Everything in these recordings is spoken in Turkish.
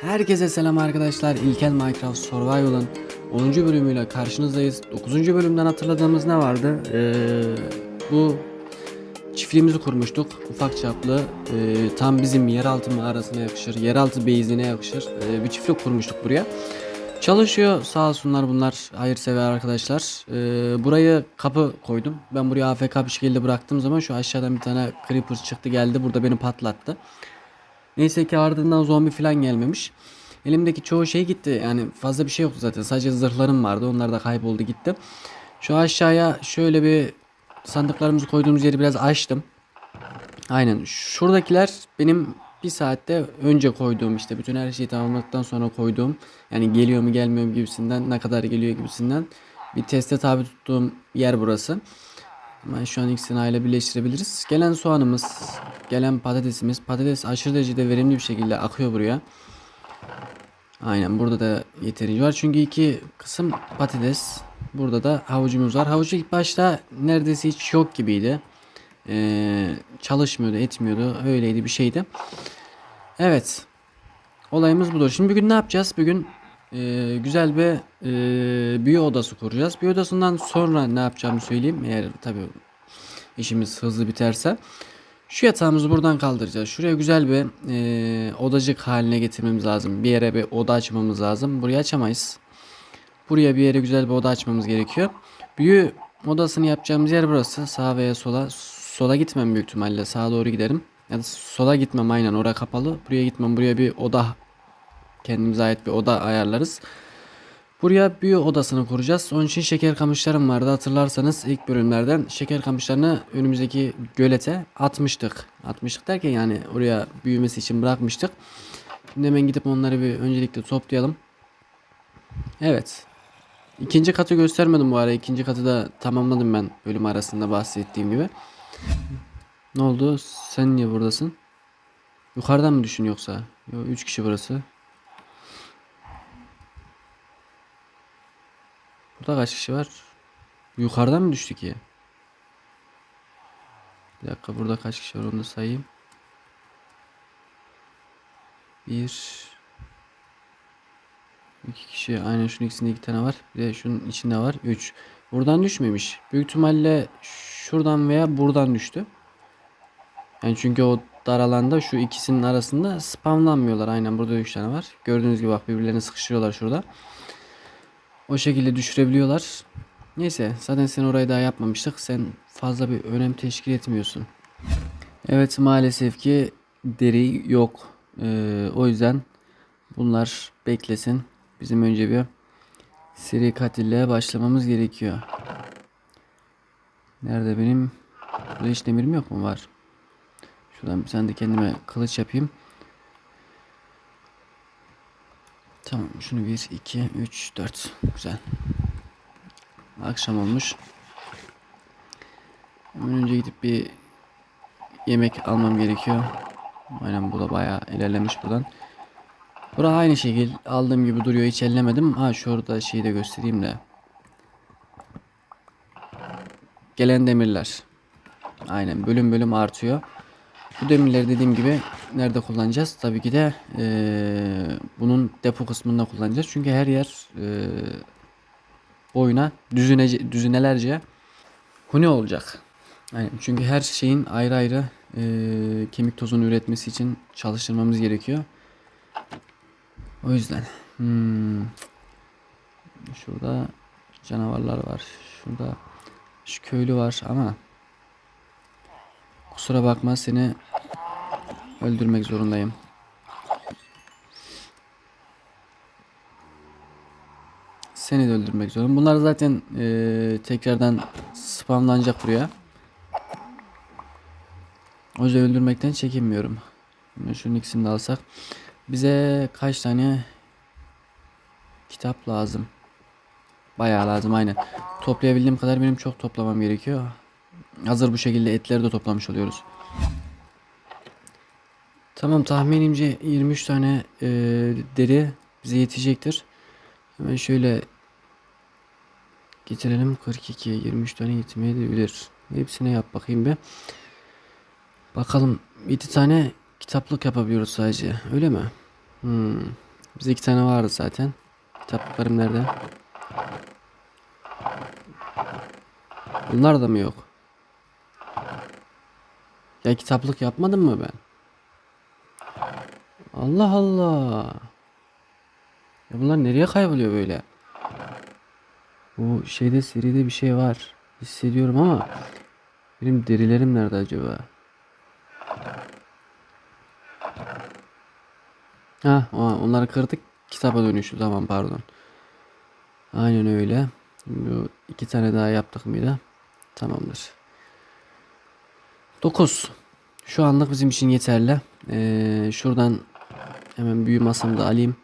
Herkese selam arkadaşlar. İlkel Minecraft Survival'ın 10. bölümüyle karşınızdayız. 9. bölümden hatırladığımız ne vardı? Ee, bu çiftliğimizi kurmuştuk. Ufak çaplı. ee, tam bizim yeraltı mağarasına yakışır. Yeraltı base'ine yakışır. Ee, bir çiftlik kurmuştuk buraya. Çalışıyor sağ olsunlar bunlar hayırsever arkadaşlar. Ee, burayı kapı koydum. Ben buraya AFK bir şekilde bıraktığım zaman şu aşağıdan bir tane creeper çıktı geldi. Burada beni patlattı. Neyse ki ardından zombi falan gelmemiş. Elimdeki çoğu şey gitti. Yani fazla bir şey yoktu zaten. Sadece zırhlarım vardı. Onlar da kayboldu gitti. Şu aşağıya şöyle bir sandıklarımızı koyduğumuz yeri biraz açtım. Aynen. Şuradakiler benim bir saatte önce koyduğum işte bütün her şeyi tamamladıktan sonra koyduğum yani geliyor mu gelmiyor mu gibisinden ne kadar geliyor gibisinden bir teste tabi tuttuğum yer burası. Ben şu an ikisini aile birleştirebiliriz. Gelen soğanımız, gelen patatesimiz. Patates aşırı derecede verimli bir şekilde akıyor buraya. Aynen burada da yeterince var. Çünkü iki kısım patates. Burada da havucumuz var. Havucu ilk başta neredeyse hiç yok gibiydi. Ee, çalışmıyordu, etmiyordu. Öyleydi bir şeydi. Evet. Olayımız budur. Şimdi bugün ne yapacağız? Bugün e, güzel bir e, büyü odası kuracağız. Büyü odasından sonra ne yapacağımı söyleyeyim. Eğer tabii işimiz hızlı biterse. Şu yatağımızı buradan kaldıracağız. Şuraya güzel bir e, odacık haline getirmemiz lazım. Bir yere bir oda açmamız lazım. Burayı açamayız. Buraya bir yere güzel bir oda açmamız gerekiyor. Büyü odasını yapacağımız yer burası. Sağa veya sola. Sola gitmem büyük ihtimalle. Sağa doğru giderim. Ya da sola gitmem aynen. Oraya kapalı. Buraya gitmem. Buraya bir oda kendimize ait bir oda ayarlarız. Buraya büyü odasını kuracağız. Onun için şeker kamışlarım vardı. Hatırlarsanız ilk bölümlerden şeker kamışlarını önümüzdeki gölete atmıştık. Atmıştık derken yani oraya büyümesi için bırakmıştık. Şimdi hemen gidip onları bir öncelikle toplayalım. Evet. İkinci katı göstermedim bu ara. İkinci katı da tamamladım ben bölüm arasında bahsettiğim gibi. Ne oldu? Sen niye buradasın? Yukarıdan mı düşün yoksa? Yo, 3 kişi burası. Burada kaç kişi var? Yukarıdan mı düştü ki? Bir dakika burada kaç kişi var onu da sayayım. Bir iki kişi aynen şunun ikisinde iki tane var. Bir de şunun içinde var. Üç. Buradan düşmemiş. Büyük ihtimalle şuradan veya buradan düştü. Yani çünkü o dar alanda şu ikisinin arasında spamlanmıyorlar. Aynen burada üç tane var. Gördüğünüz gibi bak birbirlerini sıkıştırıyorlar şurada. O şekilde düşürebiliyorlar. Neyse zaten sen orayı daha yapmamıştık. Sen fazla bir önem teşkil etmiyorsun. Evet maalesef ki deri yok. Ee, o yüzden bunlar beklesin. Bizim önce bir seri katille başlamamız gerekiyor. Nerede benim? Burada hiç demirim yok mu? Var. Şuradan bir tane de kendime kılıç yapayım. Tamam şunu 1, 2, 3, 4. Güzel. Akşam olmuş. Hemen önce gidip bir yemek almam gerekiyor. Aynen bu da bayağı ilerlemiş buradan. Bura aynı şekil aldığım gibi duruyor hiç ellemedim. Ha şurada şeyi de göstereyim de. Gelen demirler. Aynen bölüm bölüm artıyor. Bu demirleri dediğim gibi nerede kullanacağız? Tabii ki de eee, bunun depo kısmında kullanacağız. Çünkü her yer eee boyuna düzine, düzinelerce huni olacak. Aynen. Çünkü her şeyin ayrı ayrı eee, kemik tozunu üretmesi için çalıştırmamız gerekiyor. O yüzden. Hmm. Şurada canavarlar var. Şurada şu köylü var ama kusura bakma seni öldürmek zorundayım. Seni de öldürmek zorundayım. Bunlar zaten eee, tekrardan spamlanacak buraya. O yüzden öldürmekten çekinmiyorum. Şunun ikisini de alsak. Bize kaç tane kitap lazım? Bayağı lazım aynen. Toplayabildiğim kadar benim çok toplamam gerekiyor. Hazır bu şekilde etleri de toplamış oluyoruz. Tamam tahminimce 23 tane e, deri bize yetecektir. Hemen şöyle getirelim 42 23 tane yetmeyebilir. Hepsine yap bakayım bir. Bakalım 7 tane kitaplık yapabiliyoruz sadece. Öyle mi? Hmm. Bizde iki tane vardı zaten. Kitaplıklarım nerede? Bunlar da mı yok? Ya kitaplık yapmadım mı ben? Allah Allah. Ya bunlar nereye kayboluyor böyle? Bu şeyde seride bir şey var. Hissediyorum ama benim derilerim nerede acaba? Ha, onları kırdık. Kitaba dönüştü. Tamam pardon. Aynen öyle. Bu iki tane daha yaptık mıydı? Tamamdır. 9. Şu anlık bizim için yeterli. Ee, şuradan hemen büyü masamı da alayım.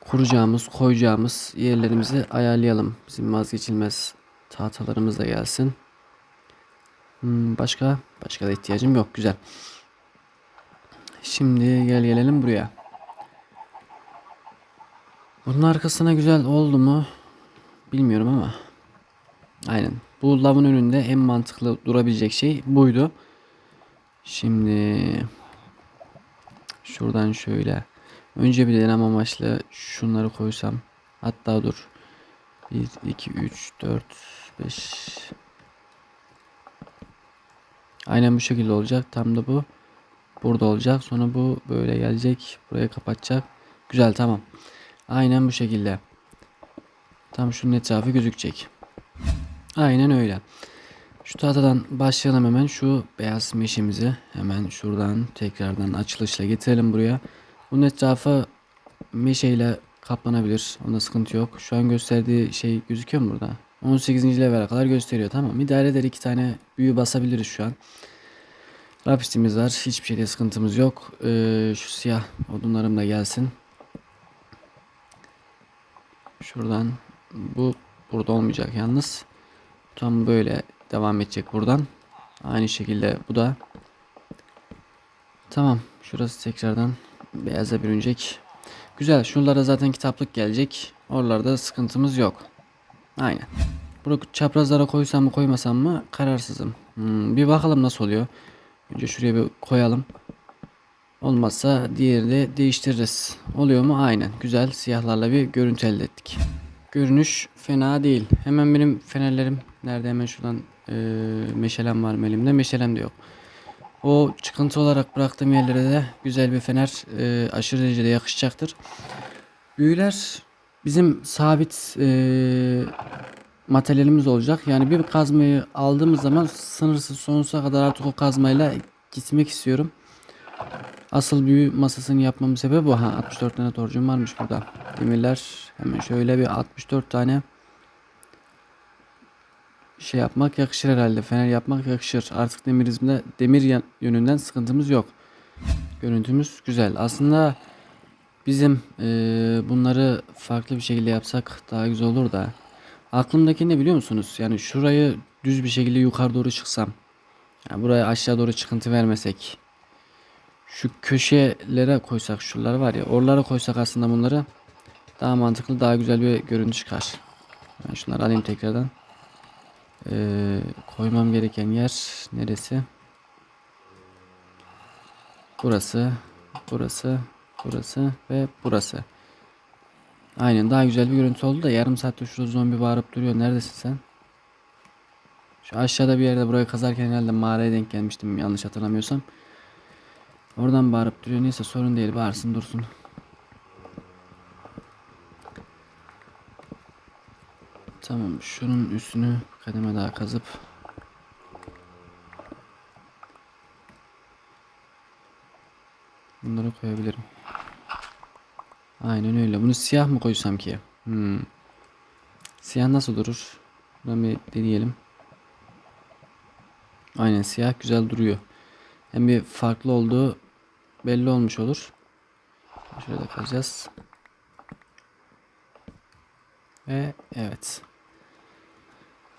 Kuracağımız, koyacağımız yerlerimizi ayarlayalım. Bizim vazgeçilmez tahtalarımız da gelsin. Hmm, başka? Başka da ihtiyacım yok. Güzel. Şimdi gel gelelim buraya. Bunun arkasına güzel oldu mu? Bilmiyorum ama. Aynen. Bu lavın önünde en mantıklı durabilecek şey buydu. Şimdi şuradan şöyle önce bir deneme amaçlı şunları koysam. Hatta dur. 1 2 3 4 5 Aynen bu şekilde olacak. Tam da bu burada olacak. Sonra bu böyle gelecek. Buraya kapatacak. Güzel tamam. Aynen bu şekilde. Tam şunun etrafı gözükecek. Aynen öyle. Şu tahtadan başlayalım hemen. Şu beyaz meşemizi hemen şuradan tekrardan açılışla getirelim buraya. Bunun etrafı meşeyle kaplanabilir. Onda sıkıntı yok. Şu an gösterdiği şey gözüküyor mu burada? 18. level'e kadar gösteriyor. Tamam. İdare eder iki tane büyü basabiliriz şu an. Rapistimiz var. Hiçbir şeyde sıkıntımız yok. Ee, şu siyah odunlarım da gelsin. Şuradan bu burada olmayacak yalnız. Tam böyle devam edecek buradan. Aynı şekilde bu da. Tamam. Şurası tekrardan beyaza bürünecek. Güzel. Şunlara zaten kitaplık gelecek. Oralarda sıkıntımız yok. Aynen. Bunu çaprazlara koysam mı koymasam mı kararsızım. Hmm, bir bakalım nasıl oluyor. Önce şuraya bir koyalım. Olmazsa diğeri de değiştiririz. Oluyor mu? Aynen. Güzel siyahlarla bir görüntü elde ettik. Görünüş fena değil. Hemen benim fenerlerim nerede? Hemen şuradan e, meşalem var mı elimde? Meşalem de yok. O çıkıntı olarak bıraktığım yerlere de güzel bir fener e, aşırı derecede yakışacaktır. Büyüler bizim sabit e, materyalimiz olacak. Yani bir kazmayı aldığımız zaman sınırsız sonsuza kadar artık o kazmayla gitmek istiyorum. Asıl büyü masasını yapmamın sebebi bu. Ha 64 tane torcum varmış burada. Demirler hemen şöyle bir 64 tane şey yapmak yakışır herhalde. Fener yapmak yakışır. Artık demirizmde demir yönünden sıkıntımız yok. Görüntümüz güzel. Aslında bizim e, bunları farklı bir şekilde yapsak daha güzel olur da. Aklımdaki ne biliyor musunuz? Yani şurayı düz bir şekilde yukarı doğru çıksam. Yani buraya aşağı doğru çıkıntı vermesek. Şu köşelere koysak şuralar var ya. Oralara koysak aslında bunları daha mantıklı daha güzel bir görüntü çıkar. Ben şunları alayım tekrardan. Ee, koymam gereken yer neresi? Burası, burası, burası ve burası. Aynen daha güzel bir görüntü oldu da yarım saatte şurada zombi bağırıp duruyor. Neredesin sen? Şu aşağıda bir yerde burayı kazarken herhalde mağaraya denk gelmiştim yanlış hatırlamıyorsam. Oradan bağırıp duruyor. Neyse sorun değil bağırsın dursun. Tamam şunun üstünü kademe daha kazıp Bunları koyabilirim. Aynen öyle. Bunu siyah mı koysam ki? Hmm. Siyah nasıl durur? Bunu bir deneyelim. Aynen siyah güzel duruyor. Hem bir farklı olduğu belli olmuş olur. Şöyle kazacağız. Ve evet.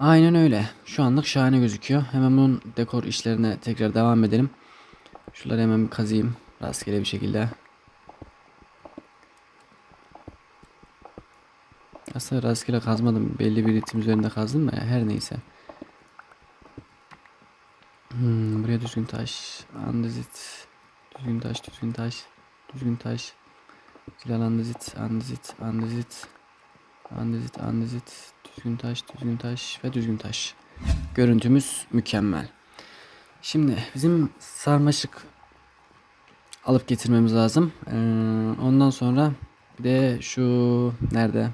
Aynen öyle. Şu anlık şahane gözüküyor. Hemen bunun dekor işlerine tekrar devam edelim. Şunları hemen bir kazıyım. Rastgele bir şekilde. Aslında rastgele kazmadım. Belli bir ritim üzerinde kazdım da her neyse. Hmm, buraya düzgün taş. Andezit. Düzgün taş, düzgün taş. Düzgün taş. Hilal andezit, andezit, andezit, andezit, andezit, düzgün taş, düzgün taş ve düzgün taş. Görüntümüz mükemmel. Şimdi bizim sarmaşık alıp getirmemiz lazım. Ee, ondan sonra bir de şu nerede?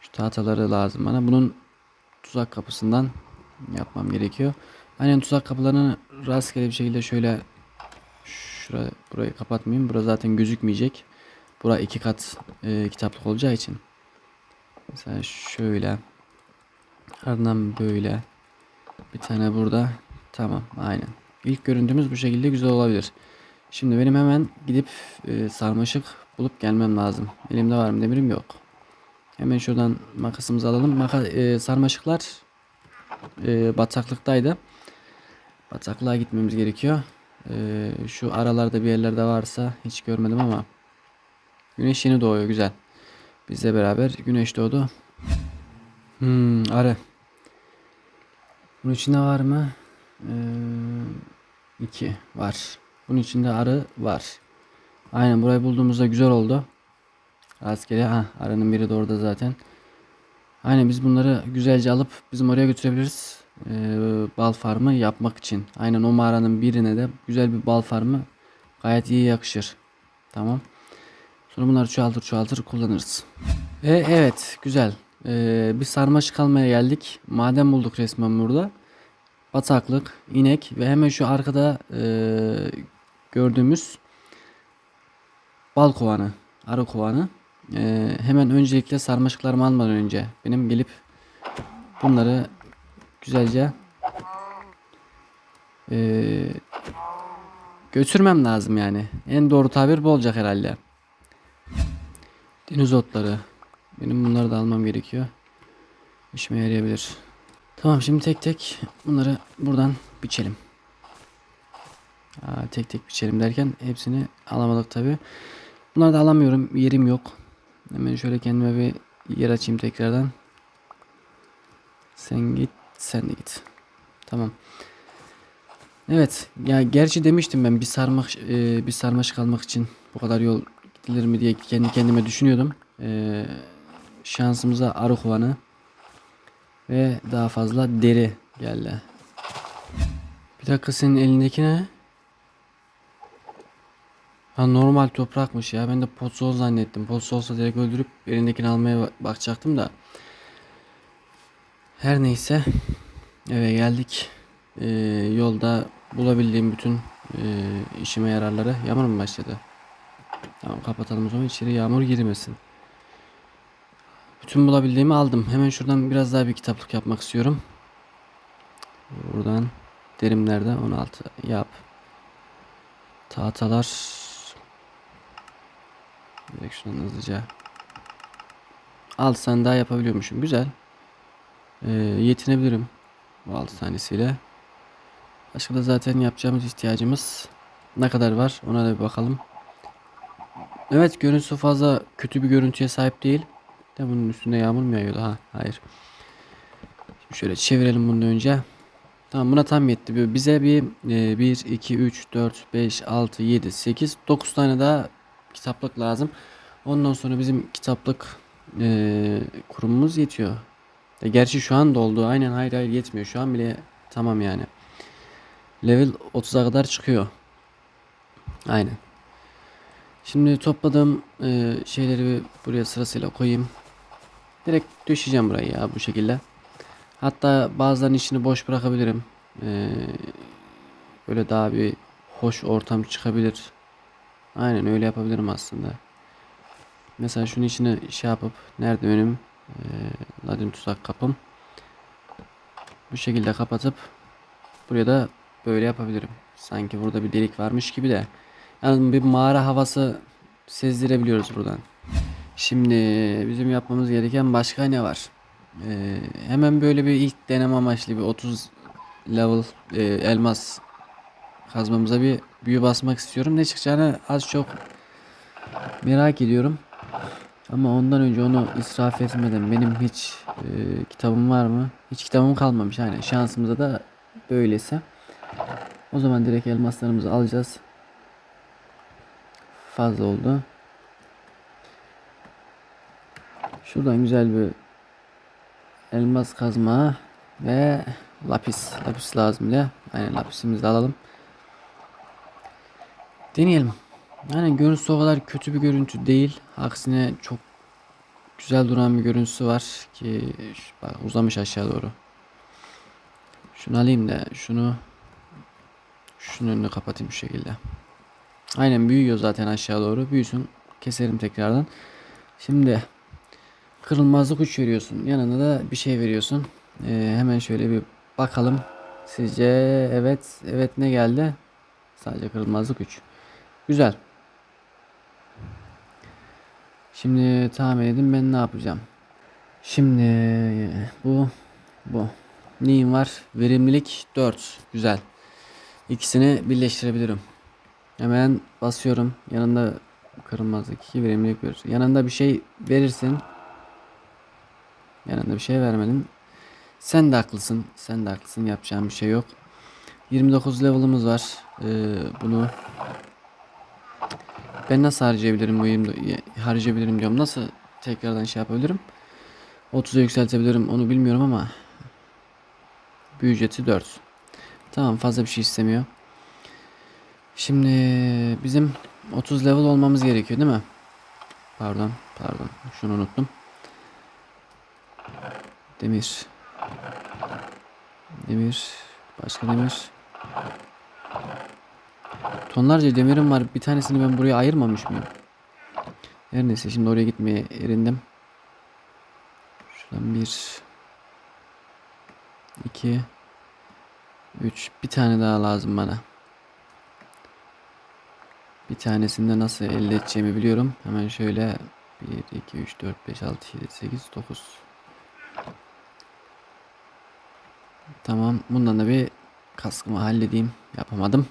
Şu tahtaları lazım bana. Bunun tuzak kapısından yapmam gerekiyor. Aynen tuzak kapılarını rastgele bir şekilde şöyle şuraya burayı kapatmayayım. Burası zaten gözükmeyecek. Bura iki kat e, kitaplık olacağı için. Mesela şöyle. Ardından böyle. Bir tane burada. Tamam aynen. İlk görüntümüz bu şekilde güzel olabilir. Şimdi benim hemen gidip e, sarmaşık bulup gelmem lazım. Elimde var mı demirim yok. Hemen şuradan makasımızı alalım. Maka, e, sarmaşıklar e, bataklıktaydı. Bataklığa gitmemiz gerekiyor. E, şu aralarda bir yerlerde varsa hiç görmedim ama güneş yeni doğuyor güzel. Bizle beraber güneş doğdu. Hmm, arı. Bunun içinde var mı? Ee, iki var. Bunun içinde arı var. Aynen burayı bulduğumuzda güzel oldu. Rastgele ha arının biri de orada zaten. Aynen biz bunları güzelce alıp bizim oraya götürebiliriz. Ee, bal farmı yapmak için. Aynen o mağaranın birine de güzel bir bal farmı gayet iyi yakışır. Tamam. Sonra bunları çoğaltır çoğaltır kullanırız. E, evet güzel. Ee, bir sarmaşık almaya geldik. Maden bulduk resmen burada. Bataklık, inek ve hemen şu arkada e, gördüğümüz bal kovanı, arı kovanı. E, hemen öncelikle sarmaşıklarımı almadan önce benim gelip bunları güzelce e, götürmem lazım yani. En doğru tabir bu olacak herhalde. Deniz otları. Benim bunları da almam gerekiyor. İşime yarayabilir. Tamam şimdi tek tek bunları buradan biçelim. Aa, tek tek biçelim derken hepsini alamadık tabi. Bunları da alamıyorum. Yerim yok. Hemen şöyle kendime bir yer açayım tekrardan. Sen git, sen de git. Tamam. Evet, ya gerçi demiştim ben bir sarmak e, bir sarmaşık almak için bu kadar yol gidilir mi diye kendi kendime düşünüyordum. E, şansımıza arı kovanı ve daha fazla deri geldi. Bir dakika senin elindeki ne? Ha normal toprakmış ya. Ben de potsol zannettim. Potsol olsa direkt öldürüp elindekini almaya ba- bakacaktım da. Her neyse. Eve geldik. Ee, yolda bulabildiğim bütün e, işime yararları. Yağmur mu başladı? Tamam kapatalım o zaman içeri yağmur girmesin. Bütün bulabildiğimi aldım. Hemen şuradan biraz daha bir kitaplık yapmak istiyorum. Buradan derimlerde 16 yap. Tahtalar Direkt şuradan hızlıca 6 tane daha yapabiliyormuşum. Güzel. Ee, yetinebilirim. Bu 6 tanesiyle. Başka da zaten yapacağımız ihtiyacımız ne kadar var ona da bir bakalım. Evet görüntüsü fazla kötü bir görüntüye sahip değil. De bunun üstünde yağmur mu yağıyordu? Ha, hayır. Şimdi şöyle çevirelim bunu önce. Tamam buna tam yetti. Bize bir e, 1, 2, 3, 4, 5, 6, 7, 8, 9 tane daha kitaplık lazım. Ondan sonra bizim kitaplık e, kurumumuz yetiyor. E, gerçi şu an doldu. Aynen hayır hayır yetmiyor. Şu an bile tamam yani. Level 30'a kadar çıkıyor. Aynen. Şimdi topladığım e, şeyleri buraya sırasıyla koyayım. Direkt döşeyeceğim burayı ya bu şekilde. Hatta bazılarının işini boş bırakabilirim. Ee, böyle daha bir hoş ortam çıkabilir. Aynen öyle yapabilirim aslında. Mesela şunun içine şey yapıp nerede önüm? Ee, Ladim tuzak kapım. Bu şekilde kapatıp buraya da böyle yapabilirim. Sanki burada bir delik varmış gibi de. Yani bir mağara havası sezdirebiliyoruz buradan. Şimdi bizim yapmamız gereken başka ne var? Ee, hemen böyle bir ilk deneme amaçlı bir 30 level e, elmas kazmamıza bir büyü basmak istiyorum. Ne çıkacağını az çok merak ediyorum. Ama ondan önce onu israf etmeden benim hiç e, kitabım var mı? Hiç kitabım kalmamış. Yani şansımıza da böyleyse. O zaman direkt elmaslarımızı alacağız. Fazla oldu. Şuradan güzel bir elmas kazma ve lapis. Lapis lazım ya. Aynen lapisimizi de alalım. Deneyelim. Yani görüntüsü o kadar kötü bir görüntü değil. Aksine çok güzel duran bir görüntüsü var ki bak uzamış aşağı doğru. Şunu alayım da şunu şunun önünü kapatayım şu şekilde. Aynen büyüyor zaten aşağı doğru. Büyüsün. Keserim tekrardan. Şimdi kırılmazlık 3 veriyorsun. Yanına da bir şey veriyorsun. Ee, hemen şöyle bir bakalım. Sizce evet evet ne geldi? Sadece kırılmazlık 3. Güzel. Şimdi tahmin edin ben ne yapacağım. Şimdi bu bu. Neyim var? Verimlilik 4. Güzel. İkisini birleştirebilirim. Hemen basıyorum. Yanında kırılmazlık 2 verimlilik verir. Yanında bir şey verirsin. Yanında bir şey vermedin. Sen de haklısın. Sen de haklısın. Yapacağım bir şey yok. 29 level'ımız var. Ee, bunu ben nasıl harcayabilirim bu 20 harcayabilirim diyorum. Nasıl tekrardan şey yapabilirim? 30'a yükseltebilirim onu bilmiyorum ama bir ücreti 4. Tamam fazla bir şey istemiyor. Şimdi bizim 30 level olmamız gerekiyor değil mi? Pardon, pardon. Şunu unuttum. Demir. Demir. Başka demir. Tonlarca demirim var. Bir tanesini ben buraya ayırmamış mıyım? Her neyse şimdi oraya gitmeye erindim. Şuradan bir, iki, üç. Bir tane daha lazım bana. Bir tanesini de nasıl elde edeceğimi biliyorum. Hemen şöyle 1, 2, 3, 4, 5, 6, 7, 8, 9. Tamam. Bundan da bir kaskımı halledeyim. Yapamadım.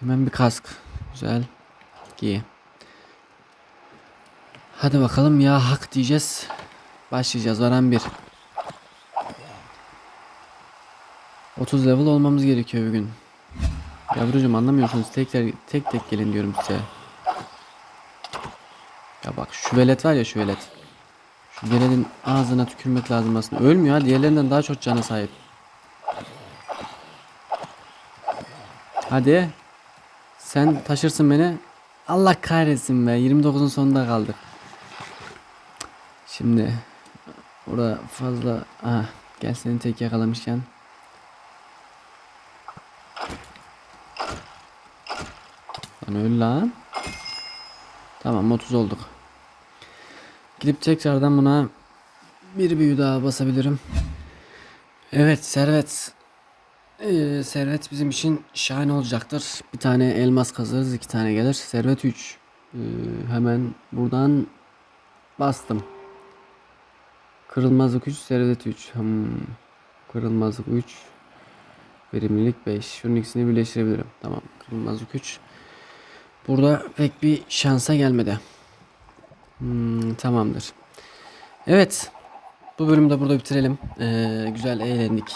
Hemen bir kask. Güzel. Giy. Hadi bakalım ya hak diyeceğiz. Başlayacağız. Varan bir. 30 level olmamız gerekiyor bugün. Yavrucuğum anlamıyorsunuz. Tekrar tek tek gelin diyorum size. Ya bak şu velet var ya şu velet. Şu veletin ağzına tükürmek lazım aslında. Ölmüyor ha. Diğerlerinden daha çok cana sahip. Hadi. Sen taşırsın beni. Allah kahretsin be. 29'un sonunda kaldık. Şimdi orada fazla ah gel seni tek yakalamışken öl lan. Tamam 30 olduk. Gidip tekrardan buna bir büyü daha basabilirim. Evet servet. Ee, servet bizim için şahane olacaktır. Bir tane elmas kazarız, iki tane gelir. Servet 3. Ee, hemen buradan bastım. Kırılmazlık 3, servet 3. Hmm. Kırılmazlık 3. Verimlilik 5. Şunun ikisini birleştirebilirim. Tamam. Kırılmazlık 3. Burada pek bir şansa gelmedi. Hmm, tamamdır. Evet. Bu bölümü de burada bitirelim. Ee, güzel eğlendik.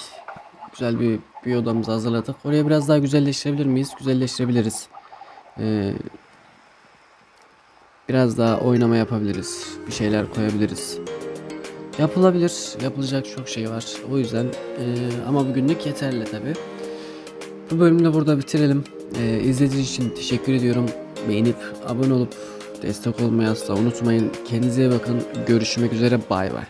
Güzel bir bir odamızı hazırladık. Oraya biraz daha güzelleştirebilir miyiz? Güzelleştirebiliriz. Ee, biraz daha oynama yapabiliriz. Bir şeyler koyabiliriz. Yapılabilir. Yapılacak çok şey var. O yüzden ee, ama bugünlük yeterli tabi. Bu bölümü de burada bitirelim. Ee, izlediğiniz için teşekkür ediyorum. Beğenip abone olup destek olmayı asla unutmayın. Kendinize iyi bakın. Görüşmek üzere. Bay bay.